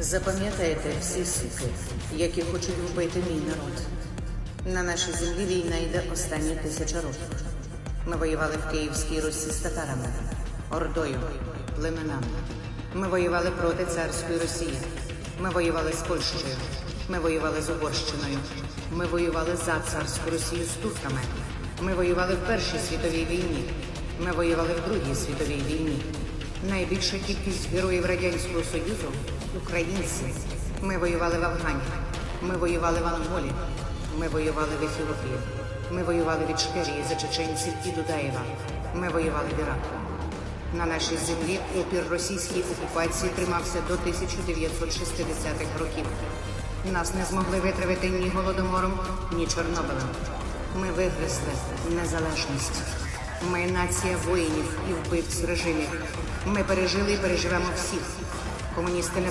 Запам'ятайте всі суки, які хочуть вбити мій народ. На нашій землі війна йде останні тисяча років. Ми воювали в Київській Русі з татарами, ордою, племенами. Ми воювали проти царської Росії. Ми воювали з Польщею. Ми воювали з Угорщиною. Ми воювали за царську Росію з турками. Ми воювали в Першій світовій війні. Ми воювали в Другій світовій війні. Найбільша кількість героїв Радянського Союзу українці. Ми воювали в Афгані. Ми воювали в Анголі. Ми воювали в Ефіопії. Ми воювали в Ічкерії за чеченців і Дудаєва. Ми воювали в Іраку. На нашій землі опір російській окупації тримався до 1960-х років. Нас не змогли витравити ні голодомором, ні Чорнобилем. Ми вигризли незалежність. Ми нація воїнів і вбивць режимів. Ми пережили і переживемо всіх. Комуністи не